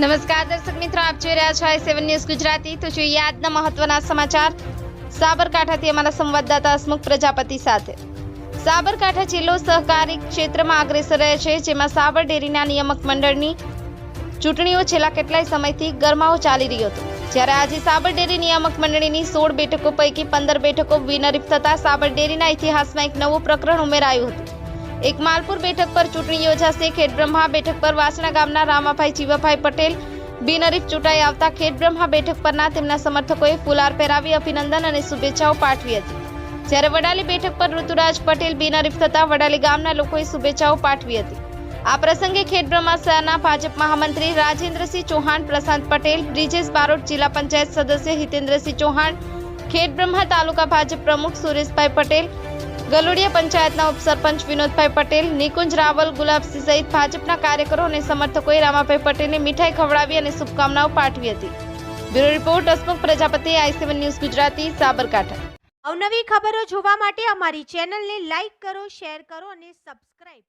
નમસ્કાર, દર્શક મિત્રો, આપ જોઈ રહ્યા છો આઈ સેવન ન્યૂઝ ગુજરાતી. તો જોઈએ આજના મહત્વના સમાચાર. સાબરકાંઠાથી અમારા સંવાદદાતા હસમુખ પ્રજાપતિ સાથે. સાબરકાંઠા જિલ્લો સહકારી ક્ષેત્રમાં અગ્રેસર રહે છે, જેમાં સાબર ડેરીના નિયામક મંડળની ચૂંટણીઓ છેલ્લા કેટલાય સમયથી ગરમાવો ચાલી રહ્યો હતો. જ્યારે આજે સાબર ડેરી નિયામક મંડળીની સોળ બેઠકો પૈકી પંદર બેઠકો વિનરીફ થતાં સાબર ડેરીના ઇતિહાસમાં એક નવું પ્રકરણ ઉમેરાયું હતું. એક માલપુર બેઠક પર ચૂંટણી યોજાશે. ખેડબ્રહ્મા બેઠક પર વાસણા ગામના રામાભાઈ, જીવાભાઈ પટેલ બિનરીફ ચૂંટાઈ આવતા ખેડબ્રહ્મા બેઠક પરના તેમના સમર્થકોએ ફુલાર પહેરાવી અભિનંદન અને શુભેચ્છાઓ પાઠવી હતી. જ્યારે વડાલી બેઠક પર ઋતુરાજ પટેલ બિનરીફ થતા વડાલી ગામના લોકોએ શુભેચ્છાઓ પાઠવી હતી. આ પ્રસંગે ખેડબ્રહ્મા શહેરના ભાજપ મહામંત્રી રાજેન્દ્રસિંહ ચૌહાણ, પ્રશાંત પટેલ, બ્રિજેશ બારોટ, જિલ્લા પંચાયત સદસ્ય હિતેન્દ્રસિંહ ચૌહાણ ખેડબ્રહ્મા તાલુકા ભાજપ પ્રમુખ સુરેશભાઈ પટેલ ગલુડિયા પંચાયતના ઉપસરપંચ વિનોદભાઈ પટેલ, નિકુંજ રાવલ, ગુલાબસિંહ સહિત ભાજપના કાર્યકરો અને સમર્થકોએ રામાભાઈ પટેલને મીઠાઈ ખવડાવી અને શુભકામનાઓ પાઠવી હતી. Bureau report, Hasmukh Prajapati, I news Gujarati, Sabarkantha. અવનવી ખબરો જોવા માટે અમારી ચેનલને લાઈક કરો, શેર કરો અને સબસ્ક્રાઇબ